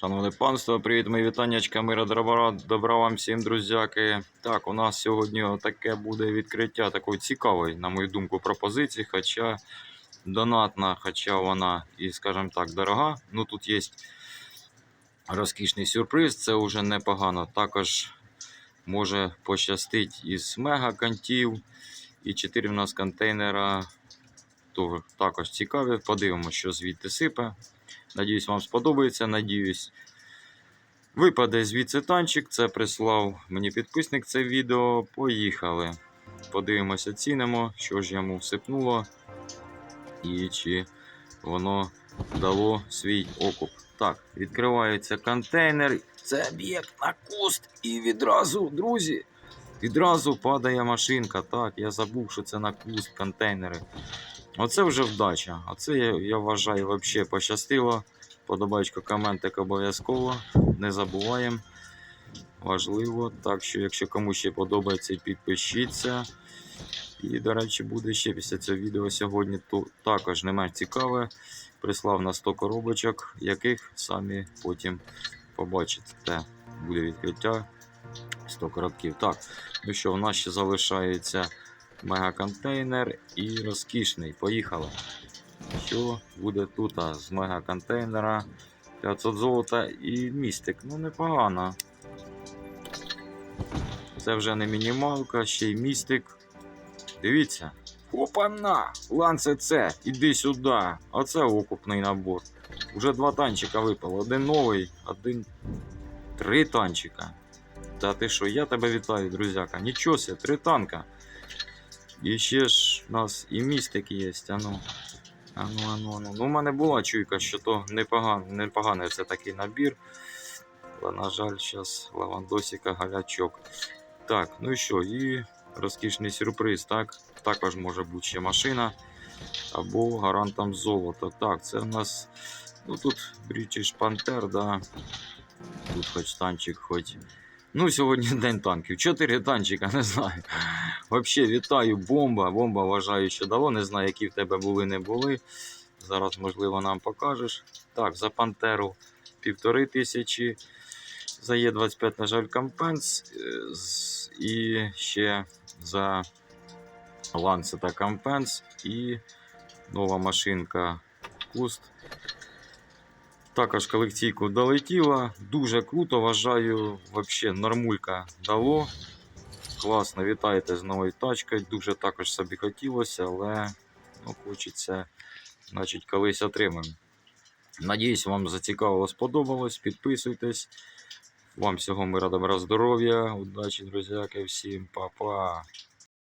Шановне панство, привіт, мої вітаннячка, мира добра, добра вам всім, друзяки. Так, у нас сьогодні таке буде відкриття такої цікавої, на мою думку, пропозиції, хоча донатна, хоча вона і, скажімо так, дорога. Ну тут є розкішний сюрприз, це вже непогано. Також може пощастить із мегакантів. І 4 в нас контейнера також цікаві. Подивимося, що звідти сипе. Надіюсь, вам сподобається. Надіюсь, випаде звідси танчик. Це прислав мені підписник це відео. Поїхали. Подивимося, оцінимо, що ж йому всипнуло. І чи воно дало свій окуп. Так, відкривається контейнер. Це об'єкт на куст. І відразу, друзі, відразу падає машинка. Так, я забув, що це на куст контейнери. Оце вже вдача. Оце я, я вважаю взагалі пощастило. Подобаючка, коментик обов'язково. Не забуваємо. Важливо. Так що, якщо комусь ще подобається, підпишіться. І, до речі, буде ще після цього відео сьогодні то також не менш цікаве. Прислав на 100 коробочок, яких самі потім побачите. Буде відкриття 100 коробків. Так, ну що, у нас ще залишається мегаконтейнер і розкішний. Поїхали. Що буде тут з мегаконтейнера? 500 золота і містик. Ну, непогано. Це вже не мінімалка, ще й містик. Дивіться. Опана! Ланце це, іди сюди. Оце окупний набор. Уже два танчика випало. Один новий, один. Три танчика. Та ти що, я тебе вітаю, друзяка. Нічого три танка. І ще ж у нас і містик є. Ану. Ану, ану, ану. Ну, у мене була чуйка, що то непоганий, непоганий це такий набір. Але, на жаль, зараз лавандосика галячок. Так, ну і що, і розкішний сюрприз, так? Також може бути ще машина або гарантом золота. Так, це в нас. Ну тут British Panther, да. Тут хоч танчик, хоч. Ну, сьогодні день танків. Чотири танчика, не знаю. Взагалі, вітаю, бомба. Бомба вважаю, що дало. Не знаю, які в тебе були, не були. Зараз, можливо, нам покажеш. Так, за Пантеру півтори тисячі. За Є25, на жаль, компенс. Е, І ще за Ланцета компенс. І нова машинка Куст. Також колекційку долетіла. Дуже круто, вважаю, взагалі нормулька дало. Класно, вітаєте з новою тачкою. Дуже також собі хотілося, але ну, хочеться, значить, колись отримаємо. Надіюсь, вам зацікавило, сподобалось. Підписуйтесь. Вам всього мира, добра, здоров'я. Удачі, друзяки, всім, па-па.